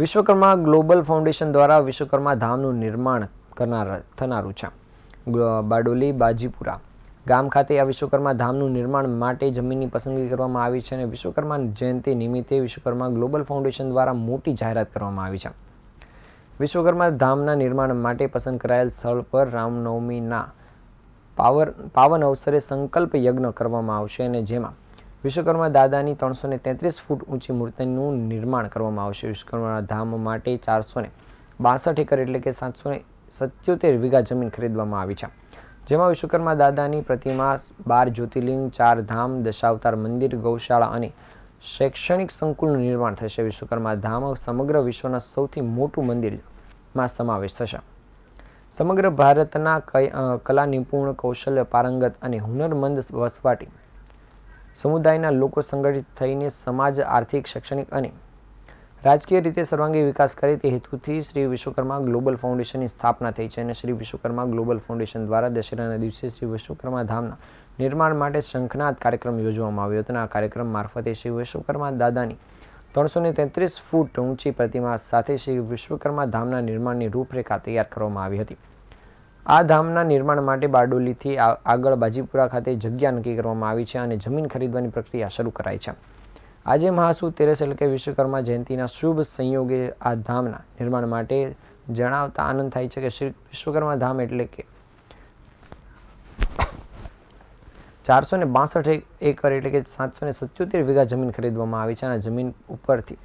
Vishwakarma global foundation દ્વારા વિશ્વકર્મા ધામનું નિર્માણ કરનાર થનારું છે. બારડોલી, બાજીપુરા ગામ ખાતે આ વિશ્વકર્મા ધામનું નિર્માણ માટે જમીનની પસંદગી કરવામાં આવી છે અને વિશ્વકર્મા જયંતિ નિમિત્તે વિશ્વકર્મા ગ્લોબલ ફાઉન્ડેશન દ્વારા મોટી જાહેરાત કરવામાં આવી છે. વિશ્વકર્મા ધામના નિર્માણ માટે પસંદ કરાયેલ સ્થળ પર રામનવમીના પાવર, પાવન અવસરે સંકલ્પ યજ્ઞ કરવામાં આવશે અને જેમાં વિશ્વકર્મા દાદાની ત્રણસો ને તેત્રીસ ફૂટ ઊંચી મૂર્તિનું નિર્માણ કરવામાં આવશે. વિશ્વકર્મા ધામ માટે ચારસો ને બાસઠ એકર એટલે કે સાતસો ને સત્યોતેર વીઘા જમીન ખરીદવામાં આવી છે. જેમાં વિશ્વકર્મા દાદાની પ્રતિમા, બાર જ્યોતિર્લિંગ, ચાર ધામ, દશાવતાર મંદિર, ગૌશાળા અને શૈક્ષણિક સંકુલનું નિર્માણ થશે. વિશ્વકર્મા ધામ સમગ્ર વિશ્વના સૌથી મોટું મંદિરમાં સમાવેશ થશે. સમગ્ર ભારતના કલા નિપુણ, કૌશલ્ય પારંગત અને હુનરમંદ વસવાટી સમુદાયના લોકો સંગઠિત થઈને સમાજ, આર્થિક, શૈક્ષણિક અને રાજકીય રીતે સર્વાંગી વિકાસ કરે તે હેતુથી શ્રી વિશ્વકર્મા ગ્લોબલ ફાઉન્ડેશનની સ્થાપના થઈ છે અને શ્રી વિશ્વકર્મા ગ્લોબલ ફાઉન્ડેશન દ્વારા દશેરાના દિવસે શ્રી વિશ્વકર્મા ધામના નિર્માણ માટે શંખનાદ કાર્યક્રમ યોજવામાં આવ્યો હતો અને આ કાર્યક્રમ મારફતે શ્રી વિશ્વકર્મા દાદાની ત્રણસો ને તેત્રીસ ફૂટ ઊંચી પ્રતિમા સાથે શ્રી વિશ્વકર્મા ધામના નિર્માણની રૂપરેખા તૈયાર કરવામાં આવી હતી. આ ધામના નિર્માણ માટે બારડોલીથી આગળ બાજીપુરા ખાતે જગ્યા નક્કી કરવામાં આવી છે અને જમીન ખરીદવાની પ્રક્રિયા શરૂ કરાઈ છે. આજે મહાસુ તેરસ એટલે કે વિશ્વકર્મા જયંતિના શુભ સંયોગે આ ધામના નિર્માણ માટે જણાવતા આનંદ થાય છે કે શ્રી વિશ્વકર્મા ધામ એટલે કે ચારસો ને બાસઠ એકર એટલે કે સાતસો ને સત્યોતેર વીઘા જમીન ખરીદવામાં આવી છે અને જમીન ઉપરથી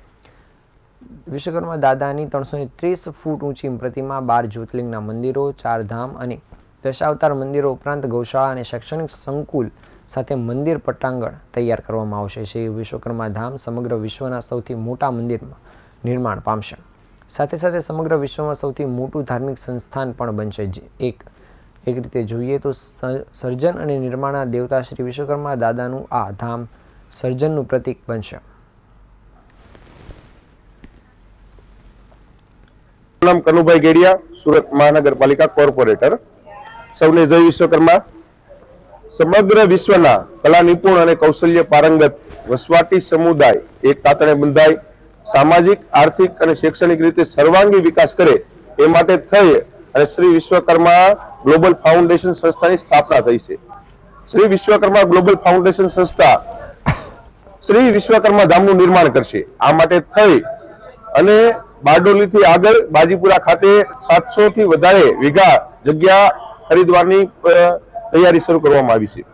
વિશ્વકર્મા દાદાની ત્રણસો ત્રીસ ફૂટ ઊંચી પ્રતિમા, બાર જ્યોતિર્લિંગના મંદિરો, ચાર ધામ અને દશાવતાર મંદિરો ઉપરાંત ગૌશાળા અને શૈક્ષણિક સંકુલ સાથે મંદિર પટાંગણ તૈયાર કરવામાં આવશે. શ્રી વિશ્વકર્મા ધામ સમગ્ર વિશ્વના સૌથી મોટા મંદિરમાં નિર્માણ પામશે. સાથે સાથે સમગ્ર વિશ્વમાં સૌથી મોટું ધાર્મિક સંસ્થાન પણ બનશે. એક એક રીતે જોઈએ તો સર્જન અને નિર્માણના દેવતા શ્રી વિશ્વકર્મા દાદાનું આ ધામ સર્જનનું પ્રતીક બનશે. નામ કનુભાઈ ગેડિયા, સુરત મહાનગરપાલિકા કોર્પોરેટર. સૌને જય વિશ્વકર્મા. સમગ્ર વિશ્વના કલા નિપુણ અને કૌશલ્ય પારંગત વસવાટી સમુદાય એક તાતણે બંધાય, સામાજિક, આર્થિક અને શૈક્ષણિક રીતે સર્વાંગી વિકાસ કરે એ માટે થઈ અને શ્રી વિશ્વકર્મા ગ્લોબલ ફાઉન્ડેશન સંસ્થાની સ્થાપના થઈ છે. શ્રી વિશ્વકર્મા ગ્લોબલ ફાઉન્ડેશન સંસ્થા શ્રી વિશ્વકર્મા ધામનું નિર્માણ કરશે. આ માટે થઈ અને બારડોલીથી આગળ બાજીપુરા ખાતે સાતસો થી વધારે વીઘા જગ્યા ખરીદવાની તૈયારી શરૂ કરવામાં આવી છે.